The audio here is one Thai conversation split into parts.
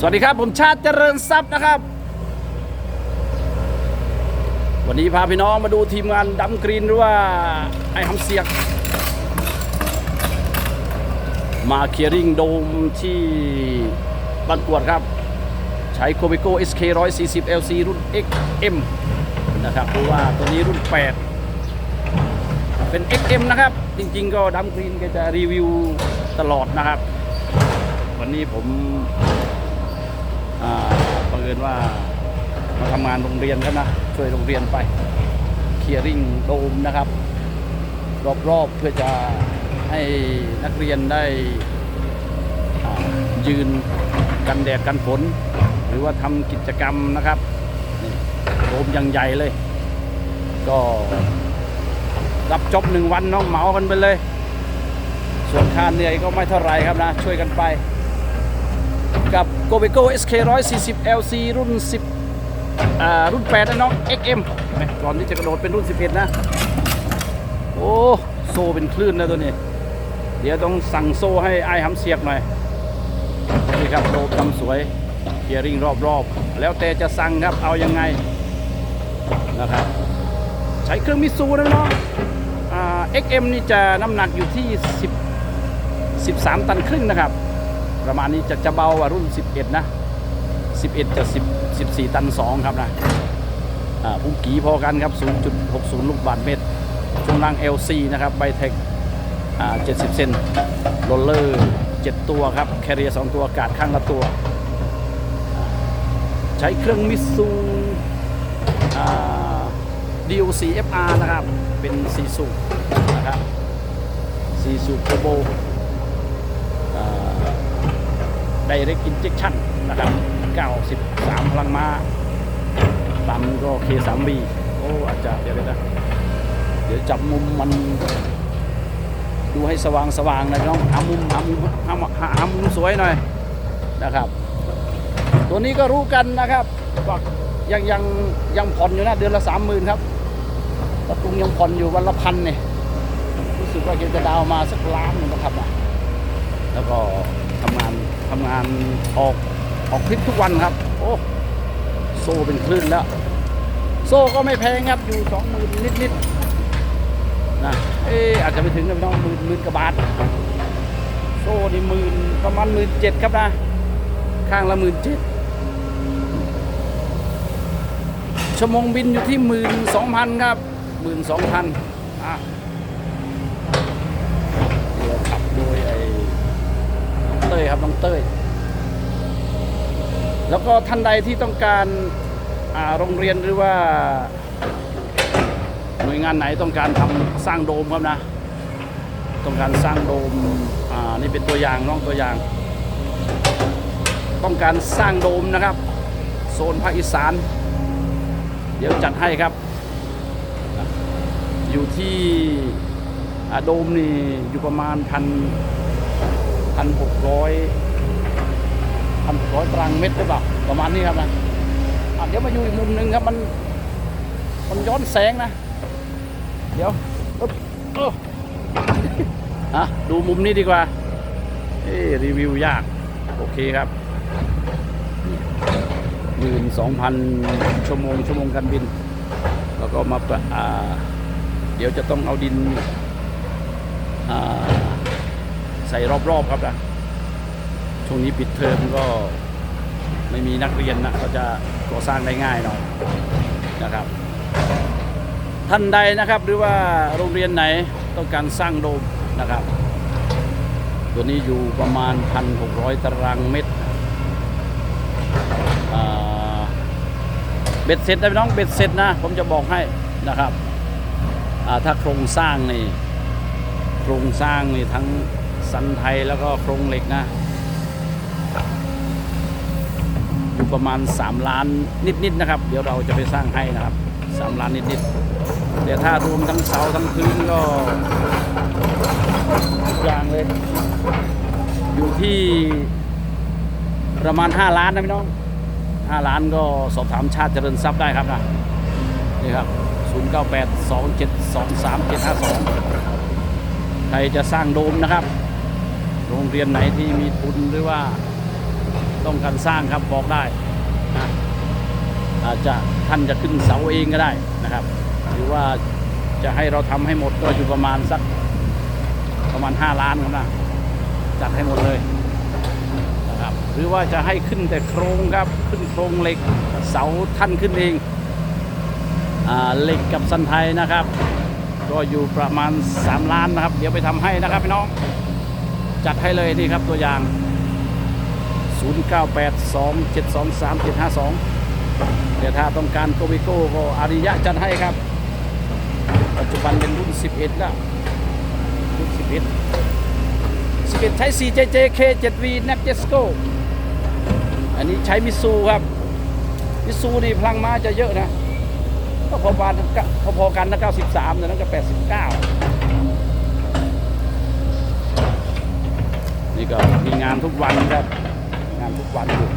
สวัสดีครับ ผมชาติเจริญทรัพย์นะครับ วันนี้พาพี่น้องมาดูทีมงานดำกรีนหรือว่า ไอ้ฮัมเสียก มาเคลียริงโดมที่บ้านกวดครับ ใช้โคเบโก้ SK 140 LC รุ่น XM นะครับเพราะว่าตัวนี้รุ่น 8 เป็น XM นะครับ จริงๆ ก็ดำกรีนก็จะรีวิวตลอดนะครับ วันนี้ผม บังเอิญว่ามาทำงานโรงเรียนครับนะ ช่วยโรงเรียนไป เคลียร์ริ่งโดมนะครับ รอบๆเพื่อจะให้นักเรียนได้ยืนกันแดดกันฝน หรือว่าทำกิจกรรมนะครับโดมยังใหญ่เลย ก็รับจบหนึ่งวันน้องเหมากันไปเลย ส่วนค่าเหนื่อยก็ไม่เท่าไรครับนะ ช่วยกันไป กับ g o b e g o SK 140 LC รุ่น 10อ่ารุ่น8นะน้อง XM ก่อนที่จะกระโดดเป็นรุ่น 11 นะ โอ้โซ่เป็นคลื่นนะตัวนี้ เดี๋ยวต้องสั่งโซ่ให้ไอ้หำเสียบหน่อย นี่ครับโดมทำสวยเกียริงรอบๆ แล้วแต่จะสั่งครับเอายังไงนะครับใช้เครื่องมิซูนะน้องอ่า XM นี่จะน้ำหนักอยู่ที่ 10 13 ตันครึ่งนะครับ ประมาณนี้จะจะเบากว่ารุ่น 11 นะ 11 จะ 10 14 ตัน 2 ครับนะอ่าพุ่งกีพอกันครับ 0.60 ลูกบาทเมตร ช่วงล่าง LC นะครับไบเทคอ่า70 เซนโรลเลอร์ 7 ตัวครับ แคเรีย 2 ตัว กาดข้างละตัว ใช้เครื่องมิซูอ่า DOC FR นะครับ เป็นซีซูนะครับซีซูเทอร์โบ Direct Injection นะครับ 93 พลังม้าปั๊มก็ K3B โอ้อาจจะเดี๋ยวนะเดี๋ยวจับมุมมัน ดูให้สว่างสว่างหนะน้องหามุมหามุมหาหาหามุมสวยหน่อยนะครับ ตัวนี้ก็รู้กันนะครับว่ายังยังยังผ่อนอยู่นะเดือนละสามหมื่นครับตะตุงยังผ่อนอยู่วันละพันเนี่ยรู้สึกว่าเกจะดาวมาสักล้านหนึงนะครับนะแล้วก็ทำงาน ทำงานออกออกคลิปทุกวันครับ โอ้โซ่เป็นคลื่นแล้ว โซ่ก็ไม่แพงครับอยู่สองหมื่นนิดๆนะเอออาจจะไปถึงกับน้องหมื่นหมื่นกว่าบาท โซ่นี่หมื่นประมาณหมื่นเจ็ดครับนะ ข้างละหมื่นเจ็ดชั่วโมงบินอยู่ที่หมื่นสองพันครับหมื่นสองพันอะเดี๋ยวขับโดยไอ้น้อง เต้ยครับน้องเต้ย แล้วก็ท่านใดที่ต้องการโรงเรียนหรือว่า หน่วยงานไหนต้องการทำสร้างโดมครับนะ ต้องการสร้างโดมอ่านี่เป็นตัวอย่างน้องตัวอย่าง ต้องการสร้างโดมนะครับ โซนภาคอีสาน เดี๋ยวจัดให้ครับ อยู่ที่โดมนี่อยู่ประมาณพัน พันหกร้อยพันหกร้อยตารางเมตรหรือเปล่าประมาณนี้ครับนะเดี๋ยวมาอยู่อีกมุมหนึ่งครับมันมันย้อนแสงนะ เดี๋ยวอึ๊บเอออะดูมุมนี้ดีกว่าเอ้รีวิวยาก โอเคครับหมื่นสองพันชั่วโมงชั่วโมงการบิน แล้วก็มาปะอ่าเดี๋ยวจะต้องเอาดินอ่า ใส่รอบๆครับนะช่วงนี้ปิดเทอมก็ไม่มีนักเรียนนะก็จะก่อสร้างได้ง่ายหน่อยนะครับ ท่านใดนะครับหรือว่าโรงเรียนไหนต้องการสร้างโดมนะครับ ตัวนี้อยู่ประมาณ 1,600 ตารางเมตรเบ็ดเสร็จนะพี่น้องเบ็ดเสร็จนะผมจะบอกให้นะครับถ้าโครงสร้างนี่โครงสร้างนี่ทั้ง สันไทยแล้วก็โครงเหล็กนะ อยู่ประมาณ 3 ล้านนิดๆนะครับ เดี๋ยวเราจะไปสร้างให้นะครับ 3 ล้านนิดๆแต่ถ้ารวมทั้งเสาทั้งพื้นก็ทุกอย่างเลย อยู่ที่ประมาณ 5 ล้านนะพี่น้อง 5 ล้านก็สอบถามชาติเจริญทรัพย์ได้ครับนะนี่ครับ 098 2723 752 ใครจะสร้างโดมนะครับ โรงเรียนไหนที่มีทุนหรือว่าต้องการสร้างครับบอกได้นะอาจจะท่านจะขึ้นเสาเองก็ได้นะครับ หรือว่าจะให้เราทำให้หมดก็อยู่ประมาณสักประมาณ 5 ล้านครับนะจัดให้หมดเลยนะครับหรือว่าจะให้ขึ้นแต่โครงครับขึ้นโครงเหล็กเสาท่านขึ้นเองอ่าเหล็กกับสันไทยนะครับ ก็อยู่ประมาณ 3 ล้านนะครับ เดี๋ยวไปทำให้นะครับพี่น้อง จัดให้เลยนี่ครับตัวอย่าง 0982723752 เดี๋ยวถ้าต้องการโกบิโก้ก็อาริยะจัดให้ครับ ปัจจุบันเป็นรุ่น 11 แล้ว รุ่น 11 11 ใช้ 4JJ K7V n a p j e s c o อันนี้ใช้มิซูครับ มิซูนี่พลังม้าจะเยอะนะก็พอๆกันพอๆกันนะ93แต่นั้นก็ 89 นี่ก็มีงานทุกวันครับ งานทุกวันอยู่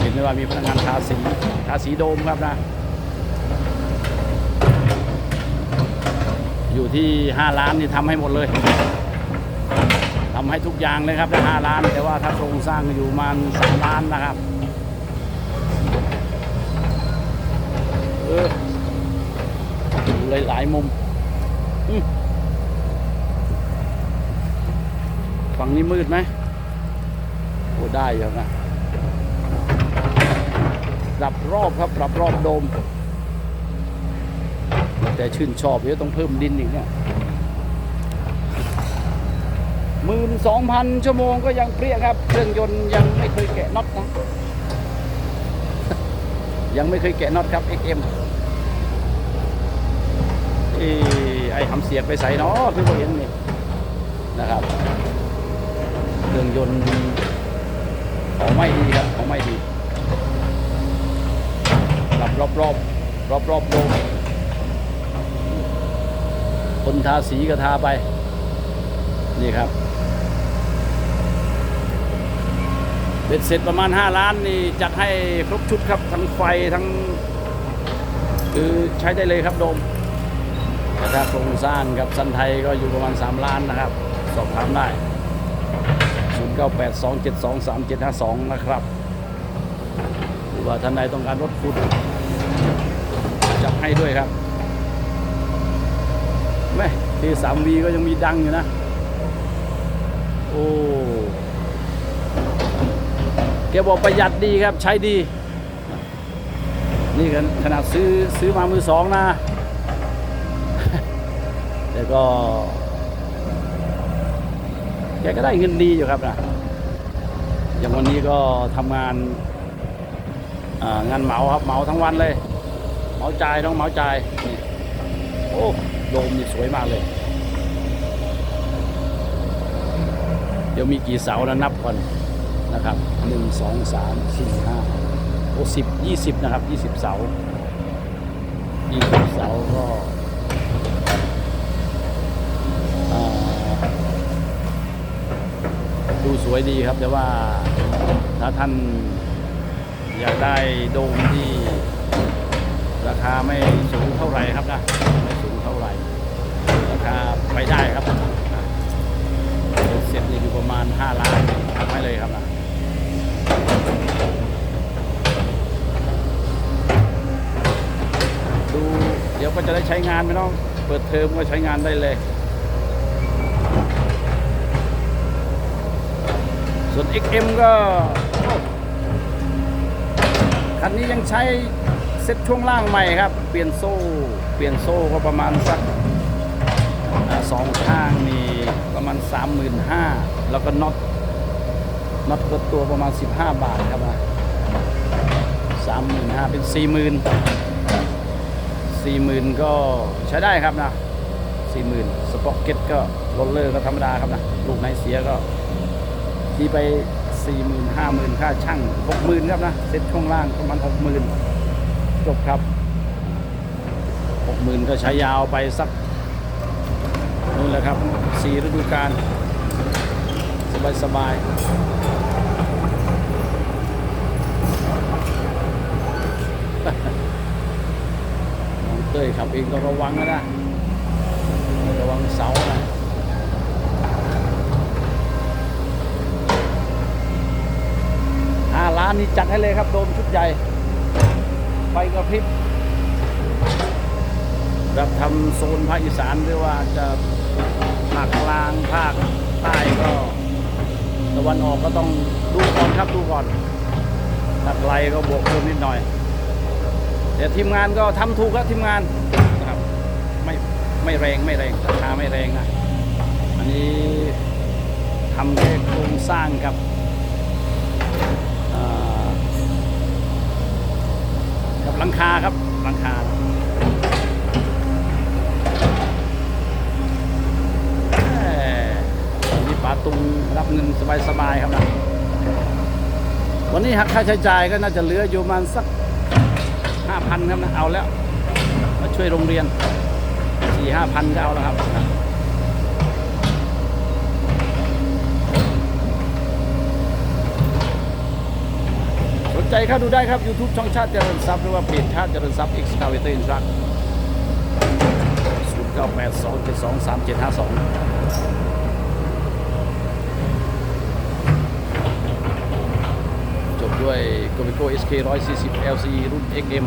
เห็นได้ว่ามีพนักงานทาสีทาสีโดมครับนะ อยู่ที่ 5 ล้านนี่ทำให้หมดเลยทำให้ทุกอย่างเลยครับได้5ล้าน แต่ว่าถ้าโครงสร้างอยู่ประมาณ3ล้านนะครับเออดูเลยหลายมุมอืม ฝั่งนี้มืดไหมโอ้ได้อยู่นะปรับรอบครับปรับรอบโดม แต่ชื่นชอบเดี๋ยวต้องเพิ่มดินอีกเนี่ยหมื่นสองพันชั่วโมงก็ยังเปรี้ยครับ เครื่องยนต์ยังไม่เคยแกะน็อตนะ ยังไม่เคยแกะน็อตครับ XM เอ้ไอ้ทำเสียกไปใส่เนาะคือบ่เห็นนี่นะครับ เครื่องยนต์ของไม่ดีครับของไม่ดีปรับรอบรอบรอบรอบโดมคนทาสีก็ทาไป นี่ครับเบ็ดเสร็จประมาณ 5 ล้านนี่จัดให้ครบชุดครับทั้งไฟทั้ง คือใช้ได้เลยครับโดมแต่ถ้าโครงสร้างกับสันไทยก็อยู่ประมาณ 3 ล้านนะครับ สอบถามได้ 0982723752 นะครับหรือว่าท่านใดต้องการรถคุณจัดให้ด้วยครับแม่ทีสามวีก็ยังมีดังอยู่นะ โอ้แกบอกประหยัดดีครับใช้ดี นี่กันขนาดซื้อซื้อมามือสองนะแต่ก็ แกก็ได้เงินดีอยู่ครับนะอย่างวันนี้ก็ทำงานงานเหมาครับเหมาทั้งวันเลย เหมาจ่ายต้องเหมาจ่ายนี่โอ้โดมนี่สวยมากเลย เดี๋ยวมีกี่เสานะนับก่อนนะครับหนึ่งสองสามสี่ห้าโอ้สิบยี่สิบนะครับยี่สิบเสายี่สิบเสาก็อ่า ดูสวยดีครับ แต่ว่าถ้าท่านอยากได้โดมที่ราคาไม่สูงเท่าไหร่ครับนะไม่สูงเท่าไหร่ ราคาไปได้ครับเสร็จนี่อยู่ประมาณ 5 ล้านทำให้เลยครับนะดูเดี๋ยวก็จะได้ใช้งานไม่ต้อง เปิดเทอมก็ใช้งานได้เลย ส่วน XM ก็คันนี้ยังใช้เซ็ตช่วงล่างใหม่ครับ เปลี่ยนโซ่ เปลี่ยนโซ่ก็ประมาณสักอสองข้างนี่ประมาณ 35,000 แล้วก็น็อตน็อตก็ตัวประมาณ 15 บาทครับนะ35,000 เป็น 40,000 40,000 ก็ใช้ได้ครับนะ 40,000 สป็อกเก็ตก็โรลเลอร์ก็ธรรมดาครับนะ ลูกไหนเสียก็ ที่ไป40,000 50,000ค่าช่าง60,000ครับนะเซ็ตช่วงล่างประมาณ60,000จบครับ60,000ก็ใช้ยาวไปสักนู่นแหละครับ4ฤดูกาลสบายสบายน้องเต้ยขับเองก็ระวังนะนะระวังเสานะา นี่จัดให้เลยครับโดมชุดใหญ่ ไฟกระพริบรับทำโซนภาคอีสานหรือว่าจะภาคกลางภาคใต้ก็ตะวันออกก็ต้องดูก่อนครับดูก่อนถ้าไกลก็บวกเพิ่มนิดหน่อย แต่ทีมงานก็ทำถูกครับทีมงานนะครับไม่ไม่แรงไม่แรงราคาไม่แรงนะอันนี้ทำแค่โครงสร้างครับ ลังคาครับหลังคาแหม่วันนี้ป๋าตุงรับเงินสบายๆครับนะวันนี้หักค่าใช้จ่ายก็น่าจะเหลืออยู่มาณสักห้าพันครับนะเอาแล้ว มาช่วยโรงเรียนสี่ห้าพันก็เอาแล้วครับ ใจเข้าดูได้ครับ YouTube ช่องชาติเจริญทรัพย์หรือว่าเพจชาติเจริญทรัพย์ Excavator i n t r u c 0982723752 จบด้วย Comico SK 140 LC รุ่น XM